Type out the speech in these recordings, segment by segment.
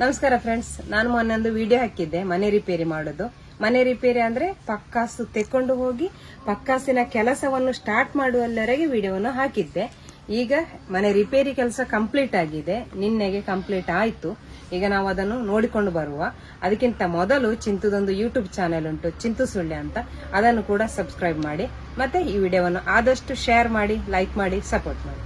ನಮಸ್ಕಾರ ಫ್ರೆಂಡ್ಸ್ ನಾನು ಮೊನ್ನೆ ಒಂದು ವಿಡಿಯೋ ಹಾಕಿದ್ದೆ, ಮನೆ ರಿಪೇರಿ ಮಾಡೋದು. ಮನೆ ರಿಪೇರಿ ಅಂದ್ರೆ ಪಕ್ಕಾಸು ತೆಕ್ಕೊಂಡು ಹೋಗಿ ಪಕ್ಕಾಸಿನ ಕೆಲಸವನ್ನು ಸ್ಟಾರ್ಟ್ ಮಾಡುವಲ್ಲರೆಗೆ ವಿಡಿಯೋವನ್ನು ಹಾಕಿದ್ದೆ. ಈಗ ಮನೆ ರಿಪೇರಿ ಕೆಲಸ ಕಂಪ್ಲೀಟ್ ಆಗಿದೆ, ನಿನ್ನೆಗೆ ಕಂಪ್ಲೀಟ್ ಆಯ್ತು. ಈಗ ನಾವು ಅದನ್ನು ನೋಡಿಕೊಂಡು ಬರುವ. ಅದಕ್ಕಿಂತ ಮೊದಲು ಚಿಂತುದೊಂದು ಯೂಟ್ಯೂಬ್ ಚಾನೆಲ್ ಉಂಟು, ಚಿಂತು ಸುಳ್ಳೆ ಅಂತ. ಅದನ್ನು ಕೂಡ ಸಬ್ಸ್ಕ್ರೈಬ್ ಮಾಡಿ. ಮತ್ತೆ ಈ ವಿಡಿಯೋವನ್ನು ಆದಷ್ಟು ಶೇರ್ ಮಾಡಿ ಲೈಕ್ ಮಾಡಿ ಸಪೋರ್ಟ್ ಮಾಡಿ.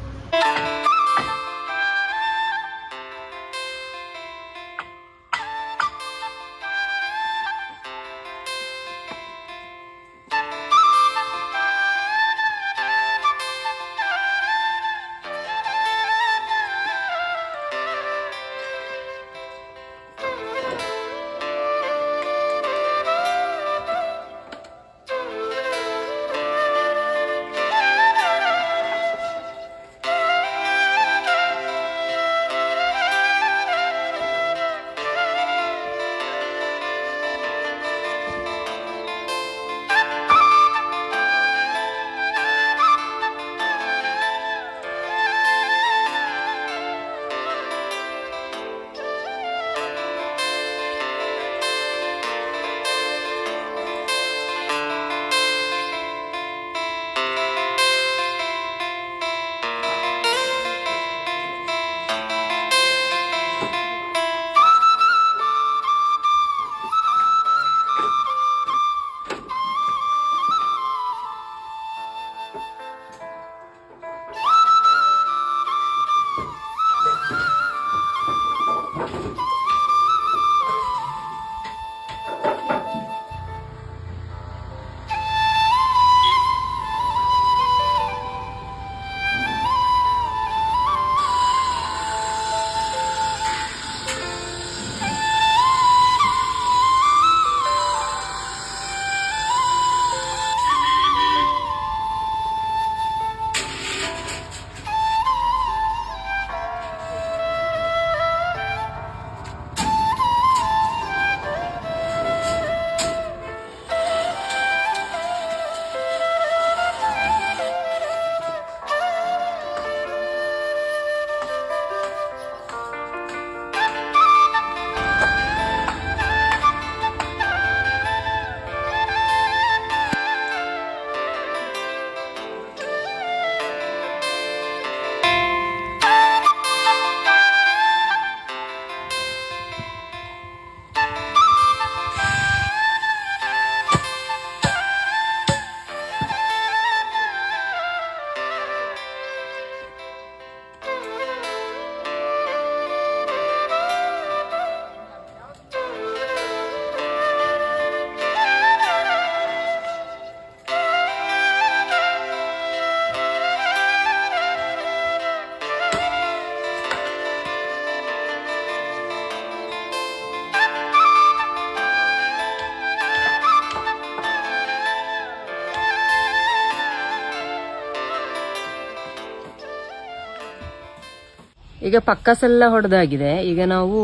ಈಗ ಪಕ್ಕಸೆಲ್ಲ ಹೊಡೆದಾಗಿದೆ. ಈಗ ನಾವು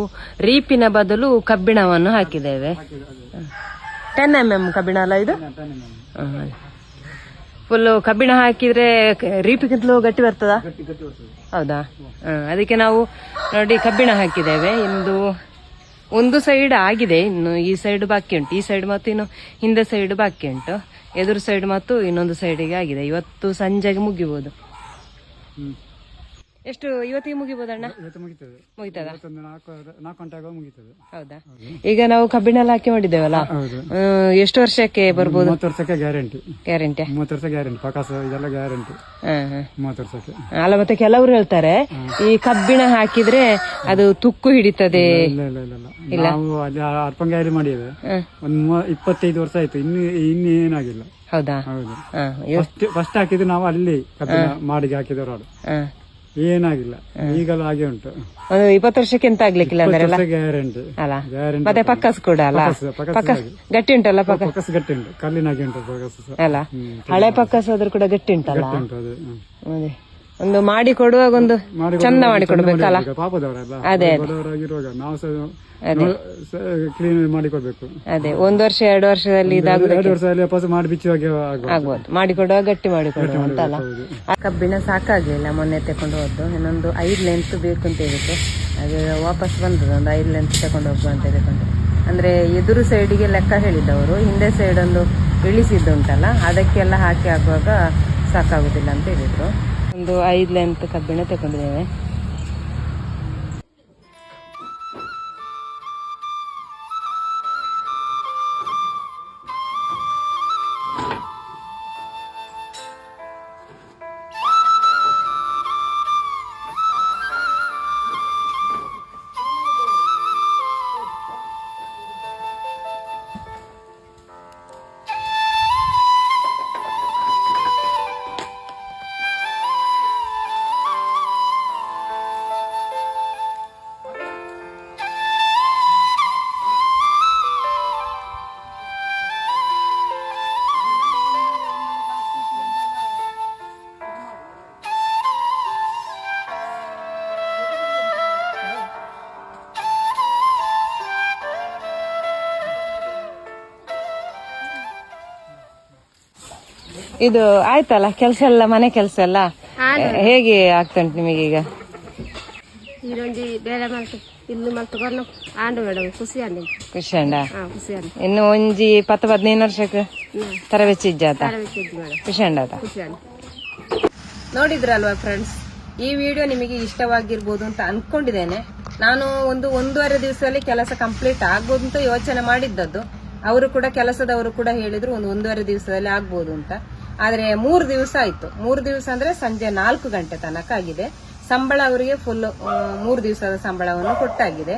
ರೀಪಿನ ಬದಲು ಕಬ್ಬಿಣವನ್ನು ಹಾಕಿದ್ದೇವೆ. ಟೆನ್ ಎಂ ಎಂ ಕಬ್ಬಿಣ ಅಲ್ಲ ಇದು? ಫುಲ್ ಕಬ್ಬಿಣ ಹಾಕಿದ್ರೆ ರೀಪಿಗಿಂತಲೂ ಗಟ್ಟಿ ಬರ್ತದ? ಹೌದಾ? ಹ, ಅದಕ್ಕೆ ನಾವು ನೋಡಿ ಕಬ್ಬಿಣ ಹಾಕಿದ್ದೇವೆ. ಇಂದು ಒಂದು ಸೈಡ್ ಆಗಿದೆ. ಇನ್ನು ಈ ಸೈಡ್ ಬಾಕಿ ಉಂಟು. ಈ ಸೈಡ್ ಮತ್ತು ಇನ್ನು ಹಿಂದೆ ಸೈಡ್ ಬಾಕಿ ಉಂಟು. ಎದುರು ಸೈಡ್ ಮತ್ತು ಇನ್ನೊಂದು ಸೈಡಿಗೆ ಆಗಿದೆ. ಇವತ್ತು ಸಂಜೆಗೆ ಮುಗಿಬಹುದು ಎಷ್ಟು ಇವತ್ತಿಗೆ ಮುಗಿಬೋದಣ್ಣ? ಇವತ್ತು ಮುಗಿತದೆ. ಮುಗಿತದ? ಇವತ್ತೊಂದು ನಾಲ್ಕು ನಾಲ್ಕು ಗಂಟೆ ಆಗುವಾಗ ಮುಗಿತದೆ. ಹೌದಾ? ಈಗ ನಾವು ಕಬ್ಬಿಣ ಎಲ್ಲ ಹಾಕಿ ಮಾಡಿದ್ದೇವಲ್ಲ? ಹೌದು. ಎಷ್ಟು ವರ್ಷಕ್ಕೆ ಬರ್ಬೋದು? ಮೂವತ್ತು ವರ್ಷಕ್ಕೆ ಗ್ಯಾರಂಟಿ. ಗ್ಯಾರಂಟಿ. ಮೂವತ್ತು ವರ್ಷ ಗ್ಯಾರಂಟಿ. ಪಕಾಸ ಇದೆಲ್ಲ ಗ್ಯಾರಂಟಿ. ಮೂವತ್ತು ವರ್ಷಕ್ಕೆ. ಅಲ್ಲ ಮತ್ತೆ ಕೆಲವರು ಹೇಳ್ತಾರೆ ಈ ಕಬ್ಬಿಣ ಹಾಕಿದ್ರೆ ಅದು ತುಕ್ಕು ಹಿಡಿತದೆ. ಇಲ್ಲ ಇಲ್ಲ ಇಲ್ಲ ಇಲ್ಲ ನಾವು ಅಲ್ಲಿ ಅರ್ಪಂಗಾರಿ ಮಾಡಿದ್ದೇವೆ. ಒಂದ್ ಮೂವ ಇಪ್ಪತ್ತೈದು ವರ್ಷ ಆಯ್ತು. ಇನ್ನು ಇನ್ನು ಏನಾಗಿಲ್ಲ. ಹೌದಾ? ಹೌದು. ಹ, ಇವ್- ಫಸ್ಟ್ ಫಸ್ಟ್ ಹಾಕಿದ್ದು ನಾವು ಅಲ್ಲಿ ಕಬ್ಬಿಣ ಮಾಡಿಗೆ ಹಾಕಿದವರು. ಏನಾಗಿಲ್ಲ. ಈಗಲೂ ಹಾಗೆ ಉಂಟು. ಒಂದು ಇಪ್ಪತ್ತು ವರ್ಷಕ್ಕೆ ಎಂತ ಆಗ್ಲಿಕ್ಕಿಲ್ಲ ಅಂದ್ರೆ ಅಲ್ಲ ಗ್ಯಾರಂಟಿ. ಅಲ್ಲ. ಮತ್ತೆ ಪಕ್ಕಸ್ ಕೂಡ ಅಲ್ಲ? ಪಕ್ಕಸ್ ಗಟ್ಟಿ ಉಂಟಲ್ಲ ಪಕ್ಕ? ಗಟ್ಟಿ ಉಂಟು. ಕಲ್ಲಿನಾಗೆ ಉಂಟು ಪಕಸ್ ಅಲ್ಲ. ಹಳೆ ಪಕ್ಕಸ್ ಆದ್ರೂ ಕೂಡ ಗಟ್ಟಿ ಉಂಟಲ್ಲ? ಉಂಟು ಅದು. ಹ್ಮ್. ಅದೇ. ಒಂದು ಮಾಡಿ ಕೊಡುವಾಗ ಒಂದು ಚಂದ ಮಾಡಿ ಕೊಡ್ಬೇಕಲ್ಲ? ಅದೇ, ಕ್ಲೀನ್ ಅದೇ. ಒಂದ್ ವರ್ಷ ಎರಡು ವರ್ಷದಲ್ಲಿ ಆಗ್ಬೋದು. ಮಾಡಿ ಕೊಡುವಾಗ ಗಟ್ಟಿ ಮಾಡಿ ಕೊಡುವ ಅಂತಲ್ಲ ಹೌದು. ಆ ಕಬ್ಬಿಣ ಸಾಕಾಗ್ಲಿಲ್ಲ ಮೊನ್ನೆ ತಕೊಂಡು ಹೋದ್ದು. ಇನ್ನೊಂದು ಐದು ಲೆಂತ್ ಬೇಕು ಅಂತ ಹೇಳಿತ್ತು ಅದು ವಾಪಸ್ ಬಂದದ್ದು ಒಂದು ಐದು ಲೆಂತ್ ತಕೊಂಡು ಹೋಗುವ ಅಂತ ಹೇಳಿಕೊಂಡು. ಅಂದ್ರೆ ಎದುರು ಸೈಡಿಗೆ ಲೆಕ್ಕ ಹೇಳಿದ್ದವರು ಹಿಂದೆ ಸೈಡ್ ಒಂದು ಇಳಿಸಿದ್ದುಂಟಲ್ಲ ಅದಕ್ಕೆಲ್ಲ ಹಾಕಿ ಹಾಕುವಾಗ ಸಾಕಾಗುದಿಲ್ಲ ಅಂತ ಹೇಳಿದ್ರು. ಒಂದು ಐದು ಲೆಂತ್ ಕಬ್ಬಿಣ ತಗೊಂಡಿದ್ದೇವೆ. ಇದು ಆಯ್ತಲ್ಲ ಕೆಲಸ ಎಲ್ಲ ಮನೆ ಕೆಲಸ ಎಲ್ಲ? ಹೇಗೆ ಆಗ್ತುಂಟು ನಿಮಗೆ ಈಗ? ಈರೊಂಜಿ ಬೇರೆ ಮಲ್ತು ಇಲ್ಲು ಮಲ್ತುಕೊಂಡು ಆಂಡು ಮೇಡಮ್ ಖುಷಿ ಅಂದೆ ಖುಷಿ ಅಂಡ ಹಾ ಖುಷಿ ಅಂದೆ ಇನ್ನು ಒಂಜಿ ಪತ್ತು ಹದಿನೈದು ವರ್ಷಕ್ಕೆ ತರಬೇತಿ ಇಜ್ಜಾತ ಖುಷಿ ಅಂಡ ಖುಷಿ ಅಂದೆ ನೋಡಿದ್ರಲ್ವಾ ಫ್ರೆಂಡ್ಸ್ ಈ ವಿಡಿಯೋ ನಿಮಗೆ ಇಷ್ಟವಾಗಿರ್ಬೋದು ಅಂತ ಅನ್ಕೊಂಡಿದ್ದೇನೆ. ನಾನು ಒಂದು ಒಂದೂವರೆ ದಿವಸದಲ್ಲಿ ಕೆಲಸ ಕಂಪ್ಲೀಟ್ ಆಗ್ಬೋದು ಅಂತ ಯೋಚನೆ ಮಾಡಿದ್ದದ್ದು. ಅವರು ಕೂಡ ಕೆಲಸದವರು ಕೂಡ ಹೇಳಿದ್ರು ಒಂದು ಒಂದೂವರೆ ದಿವಸದಲ್ಲಿ ಆಗ್ಬೋದು ಅಂತ. ಆದ್ರೆ ಮೂರು ದಿವಸ ಆಯ್ತು. ಮೂರು ದಿವಸ ಅಂದ್ರೆ ಸಂಜೆ ನಾಲ್ಕು ಗಂಟೆ ತನಕ ಆಗಿದೆ. ಸಂಬಳ ಅವರಿಗೆ ಫುಲ್ ಮೂರು ದಿವಸದ ಸಂಬಳವನ್ನು ಕೊಟ್ಟಾಗಿದೆ.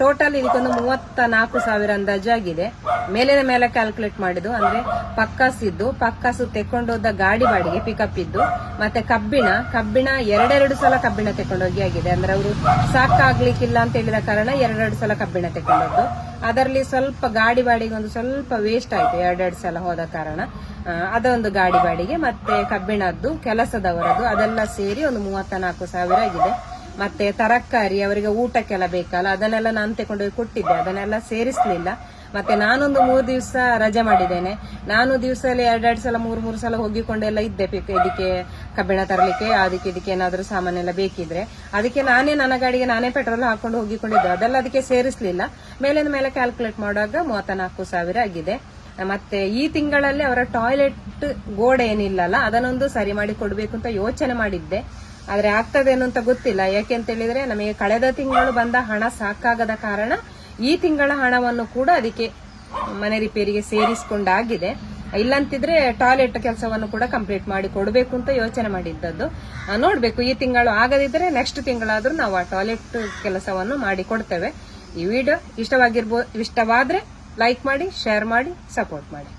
ಟೋಟಲ್ ಇದಕ್ಕೊಂದು ಮೂವತ್ತ ನಾಲ್ಕು ಸಾವಿರ ಅಂದಾಜಾಗಿದೆ ಮೇಲಿನ ಮೇಲೆ ಕ್ಯಾಲ್ಕುಲೇಟ್ ಮಾಡಿದ್ದು, ಅಂದ್ರೆ ಪಕ್ಕಾಸ್ ಇದ್ದು, ಪಕ್ಕಾಸು ತೆಕೊಂಡೋದ ಗಾಡಿ ಬಾಡಿಗೆ ಪಿಕಪ್ ಇದ್ದು, ಮತ್ತೆ ಕಬ್ಬಿಣ ಕಬ್ಬಿಣ ಎರಡೆರಡು ಸಲ ಕಬ್ಬಿಣ ತೆಕೊಂಡೋಗಿ ಆಗಿದೆ. ಅಂದ್ರೆ ಅವರು ಸಾಕಾಗ್ಲಿಕ್ಕಿಲ್ಲ ಅಂತ ಹೇಳಿದ ಕಾರಣ ಎರಡೆರಡು ಸಲ ಕಬ್ಬಿಣ ತೆಕೊಂಡೋದ್ದು ಅದರಲ್ಲಿ ಸ್ವಲ್ಪ ಗಾಡಿ ಬಾಡಿಗೆ ಒಂದು ಸ್ವಲ್ಪ ವೇಸ್ಟ್ ಆಯ್ತು, ಎರಡೆರಡು ಸಲ ಹೋದ ಕಾರಣ. ಅದೊಂದು ಗಾಡಿ ಬಾಡಿಗೆ, ಮತ್ತೆ ಕಬ್ಬಿಣದ್ದು, ಕೆಲಸದವರದ್ದು, ಅದೆಲ್ಲ ಸೇರಿ ಒಂದು ಮೂವತ್ತ ನಾಲ್ಕು ಸಾವಿರ ಆಗಿದೆ. ಮತ್ತೆ ತರಕಾರಿ, ಅವರಿಗೆ ಊಟಕ್ಕೆಲ್ಲ ಬೇಕಲ್ಲ, ಅದನ್ನೆಲ್ಲ ನಾನು ತಗೊಂಡೋಗಿ ಕೊಟ್ಟಿದ್ದೆ. ಅದನ್ನೆಲ್ಲ ಸೇರಿಸಲಿಲ್ಲ. ಮತ್ತೆ ನಾನೊಂದು ಮೂರು ದಿವಸ ರಜೆ ಮಾಡಿದ್ದೇನೆ. ನಾನು ದಿವಸದಲ್ಲಿ ಎರಡೆರಡು ಸಲ, ಮೂರು ಮೂರು ಸಲ ಹೋಗಿಕೊಂಡೆಲ್ಲ ಇದ್ದೆ. ಇದಕ್ಕೆ ಕಬ್ಬಿಣ ತರಲಿಕ್ಕೆ, ಅದಕ್ಕೆ ಇದಕ್ಕೆ ಏನಾದರೂ ಸಾಮಾನೆಲ್ಲ ಬೇಕಿದ್ರೆ. ಅದಕ್ಕೆ ನಾನೇ ನನ್ನ ಗಾಡಿಗೆ ನಾನೇ ಪೆಟ್ರೋಲ್ ಹಾಕೊಂಡು ಹೋಗಿಕೊಂಡಿದ್ದೆ. ಅದೆಲ್ಲ ಅದಕ್ಕೆ ಸೇರಿಸಲಿಲ್ಲ. ಮೇಲಿನ ಮೇಲೆ ಕ್ಯಾಲ್ಕುಲೇಟ್ ಮಾಡುವಾಗ ಮೂವತ್ತ ನಾಲ್ಕು ಸಾವಿರ ಆಗಿದೆ. ಮತ್ತೆ ಈ ತಿಂಗಳಲ್ಲಿ ಅವರ ಟಾಯ್ಲೆಟ್ ಗೋಡೆ ಏನಿಲ್ಲಲ್ಲ, ಅದನ್ನೊಂದು ಸರಿ ಮಾಡಿ ಕೊಡಬೇಕು ಅಂತ ಯೋಚನೆ ಮಾಡಿದ್ದೆ. ಆದ್ರೆ ಆಗ್ತದೇನು ಅಂತ ಗೊತ್ತಿಲ್ಲ. ಯಾಕೆ ಅಂತ ಹೇಳಿದ್ರೆ ನಮಗೆ ಕಳೆದ ತಿಂಗಳು ಬಂದ ಹಣ ಸಾಕಾಗದ ಕಾರಣ ಈ ತಿಂಗಳ ಹಣವನ್ನು ಕೂಡ ಅದಕ್ಕೆ ಮನೆ ರಿಪೇರಿಗೆ ಸೇರಿಸಿಕೊಂಡಾಗಿದೆ. ಇಲ್ಲಂತಿದ್ರೆ ಟಾಯ್ಲೆಟ್ ಕೆಲಸವನ್ನು ಕೂಡ ಕಂಪ್ಲೀಟ್ ಮಾಡಿ ಕೊಡಬೇಕು ಅಂತ ಯೋಚನೆ ಮಾಡಿದ್ದದ್ದು. ನೋಡಬೇಕು, ಈ ತಿಂಗಳು ಆಗದಿದ್ರೆ ನೆಕ್ಸ್ಟ್ ತಿಂಗಳಾದ್ರೂ ನಾವು ಆ ಟಾಯ್ಲೆಟ್ ಕೆಲಸವನ್ನು ಮಾಡಿ ಕೊಡ್ತೇವೆ. ಈ ವಿಡಿಯೋ ಇಷ್ಟವಾಗಿರ್ಬೋ ಇಷ್ಟವಾದ್ರೆ ಲೈಕ್ ಮಾಡಿ ಶೇರ್ ಮಾಡಿ ಸಪೋರ್ಟ್ ಮಾಡಿ.